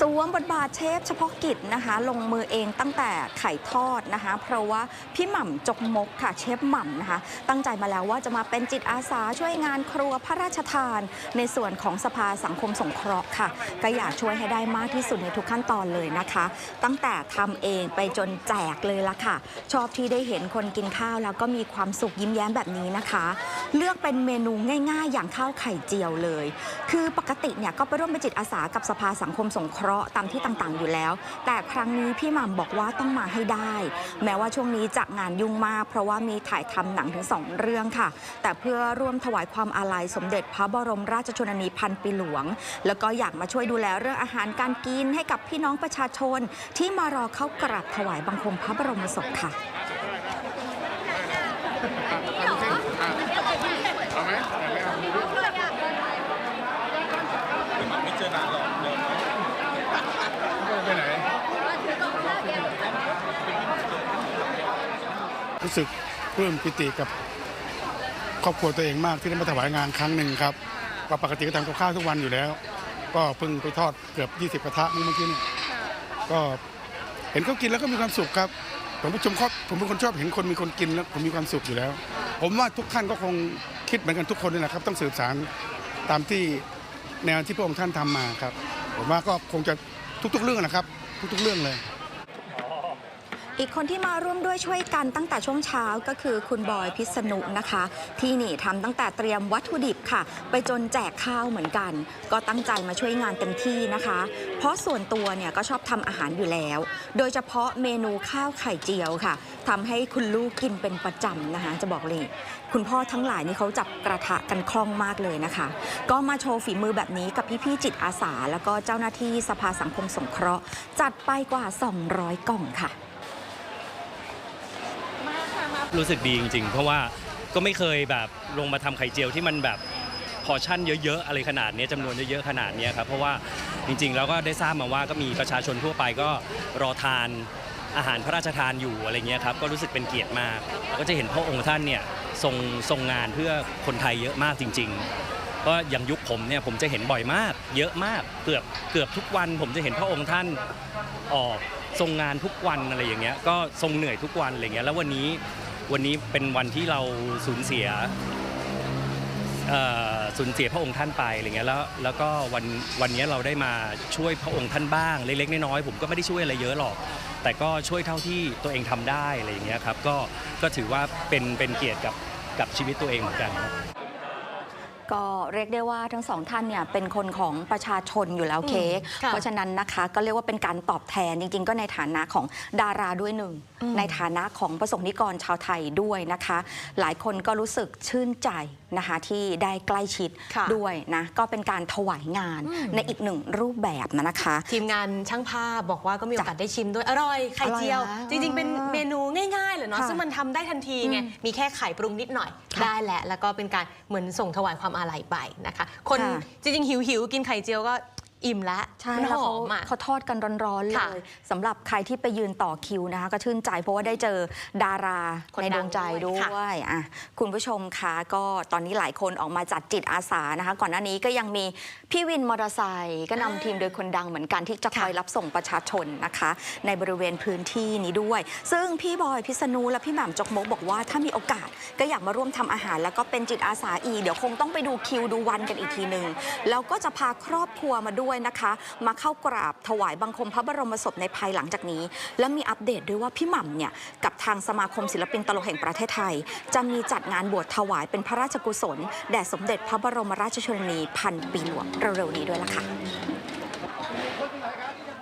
สวมบทบาทเชฟเฉพาะกิจนะคะ ลงมือเองตั้งแต่ไข่ทอดนะคะ เพราะว่าพี่หม่ำจกมกค่ะเชฟหม่ำนะคะ ตั้งใจมาแล้วว่าจะมาเป็นจิตอาสาช่วยงานครัวพระราชทาน ในส่วนของสภาสังคมสงเคราะห์ค่ะ ก็อยากช่วยให้ได้มากที่สุดในทุกขั้นตอนเลยนะคะ ตั้งแต่ทำเองไปจนแจกเลยละค่ะ ชอบที่ได้เห็นคนกินข้าวแล้วก็มีความสุขยิ้มแย้มแบบนี้นะคะ เลือกเป็นเมนูง่าย ๆ อย่างข้าวไข่เจียวเลย คือปกติเนี่ยก็ไปร่วมเป็นจิตอาสากับสภาสังคมสงเคราะห์เพราะตามที่ต่างๆอยู่แล้ว แต่ครั้งนี้พี่หม่ำบอกว่าต้องมาให้ได้ แม้ว่าช่วงนี้จะงานยุ่งมาก เพราะว่ามีถ่ายทำหนังถึงสองเรื่องค่ะ แต่เพื่อร่วมถวายความอาลัยสมเด็จพระบรมราชชนนีพันปีหลวง แล้วก็อยากมาช่วยดูแลเรื่องอาหารการกินให้กับพี่น้องประชาชน ที่มารอเข้ากราบถวายบังคมพระบรมศพค่ะ เอาไหมแต่ไม่เอา ไม่เจอนานหรอกเดิน ไปไหน รู้สึกปลื้มปิติกับครอบครัวตัวเองมากที่ได้มาถวายงานครั้งหนึ่งครับก็ปกติก็ทำกับข้าวทุกวันอยู่แล้ว ก็เพิ่งไปทอดเกือบ 20 กระทะเมื่อกี้นี่ก็เห็นเขากินแล้วก็มีความสุขครับผมผู้ชมครับผมเป็นคนชอบเห็นคนมีคนกินแล้วผมมีความสุขอยู่แล้ว ผมว่าทุกท่านก็คงคิดเหมือนกันทุกคนนี่แหละครับ ต้องสืบสารตามที่แนวที่พระองค์ท่านทำมาครับ ผมว่าก็คงจะทุกๆเรื่องนะครับ ทุกๆเรื่องเลย อีกคนที่มาร่วมด้วยช่วยกันตั้งแต่ช่วงเช้าก็คือคุณบอยพิษณุนะคะ ที่นี่ทำตั้งแต่เตรียมวัตถุดิบค่ะ ไปจนแจกข้าวเหมือนกัน ก็ตั้งใจมาช่วยงานเต็มที่นะคะ เพราะส่วนตัวเนี่ยก็ชอบทำอาหารอยู่แล้ว โดยเฉพาะเมนูข้าวไข่เจียวค่ะทำให้คุณลูกกินเป็นประจำนะคะ จะบอกเลย คุณพ่อทั้งหลายนี่เขาจับกระทะกันคล่องมากเลยนะคะ ก็มาโชว์ฝีมือแบบนี้กับพี่ๆจิตอาสา แล้วก็เจ้าหน้าที่สภาสังคมสงเคราะห์ จัดไปกว่า 200 กล่องค่ะ รู้สึกดีจริง ๆ เพราะว่าก็ไม่เคยแบบลงมาทำไข่เจียวที่มันแบบพอชั่นเยอะๆอะไรขนาดนี้จำนวนเยอะๆขนาดนี้ครับเพราะว่าจริง ๆ แล้วก็ได้ทราบมาว่าก็มีประชาชนทั่วไปก็รอทานอาหารพระราชทานอยู่อะไรเงี้ยครับก็รู้สึกเป็นเกียรติมาก ก็จะเห็นพระองค์ท่านเนี่ยทรงทรงงานเพื่อคนไทยเยอะมากจริงๆเพราะอย่างยุคผมเนี่ยผมจะเห็นบ่อยมาก เยอะมากเกือบเกือบทุกวันผมจะเห็นพระองค์ท่านออกทรงงานทุกวันอะไรอย่างเงี้ยก็ทรงเหนื่อยทุกวันอะไรเงี้ยแล้ววันนี้ วันนี้เป็นวันที่เราสูญเสียสูญเสียพระองค์ท่านไปอะไรเงี้ยแล้วแล้วก็วันวันนี้เราได้มาช่วยพระองค์ท่านบ้างเล็กๆน้อยๆผมก็ไม่ได้ช่วยอะไรเยอะหรอก แต่ก็ช่วยเท่าที่ตัวเองทำได้อะไรอย่างเงี้ยครับก็ก็ถือว่าเป็นเป็นเกียรติกับกับชีวิตตัวเองเหมือนกันครับ ก็เรียกได้ว่าทั้งสองท่านเนี่ยเป็นคนของประชาชนอยู่แล้วเค้กค่ะเพราะฉะนั้นนะคะก็เรียกว่าเป็นการตอบแทนจริง ๆ ก็ในฐานะของดาราด้วยหนึ่งอืมในฐานะของประสงค์นิกรชาวไทยด้วยนะคะ หลายคนก็รู้สึกชื่นใจนะคะที่ได้ใกล้ชิดค่ะด้วยนะก็เป็นการถวายงานอืมในอีกหนึ่งรูปแบบนะนะคะ ทีมงานช่างภาพบอกว่าก็มีโอกาสได้ชิมด้วยอร่อยไข่เจียวอร่อยนะจริง ๆ เป็นเมนูง่ายๆเลยเนาะค่ะซึ่งมันทำได้ทันทีไงอืมมีแค่ไข่ปรุงนิดหน่อยค่ะได้แหละ แล้วก็เป็นการเหมือนส่งถวายความอาลัยไปนะคะ คนค่ะ จริงๆหิวๆกินไข่เจียวก็ อิ่มละใช่มันหแล้วอเขามอะ เขาทอดกันร้อนๆเลค่ะยสำหรับใครที่ไปยืนต่อคิวนะคะ ก็ชื่นใจเพราะว่าได้เจอดาราคนในดวงใจดังด้ด้ววยยอะคุณผู้ชมคะก็ตอนนี้หลายคนออกมาจัดจิตอาสานะคะ ก่อนหน้านี้ก็ยังมีพี่วินมอเตอร์ไซค์ก็นำทีมโดยคนดังเหมือนกันที่จะคอยรับส่งประชาชนนะคะ ในบริเวณพื้นที่นี้ด้วย ซึ่งพี่บอยพิษณุและพี่แหม่มจกมกบอกว่าถ้ามีโอกาสก็อยากมาร่วมทำอาหาร แล้วก็เป็นจิตอาสาอีกเดี๋ยวคงต้องไปดูคิวดูวันกันอีกทีหนึ่งแล้วก็จะพาครอบครัวมาด้วยนะคะ มาเข้ากราบถวายบังคมพระบรมศพในภายหลังจากนี้ และมีอัปเดตด้วยว่าพี่หม่ำเนี่ยกับทางสมาคมศิลปินตลกแห่งประเทศไทย จะมีจัดงานบวชถวายเป็นพระราชกุศล แด่สมเด็จพระบรมราชชนนีพันปีหลวงเร็วๆนี้ด้วยล่ะค่ะ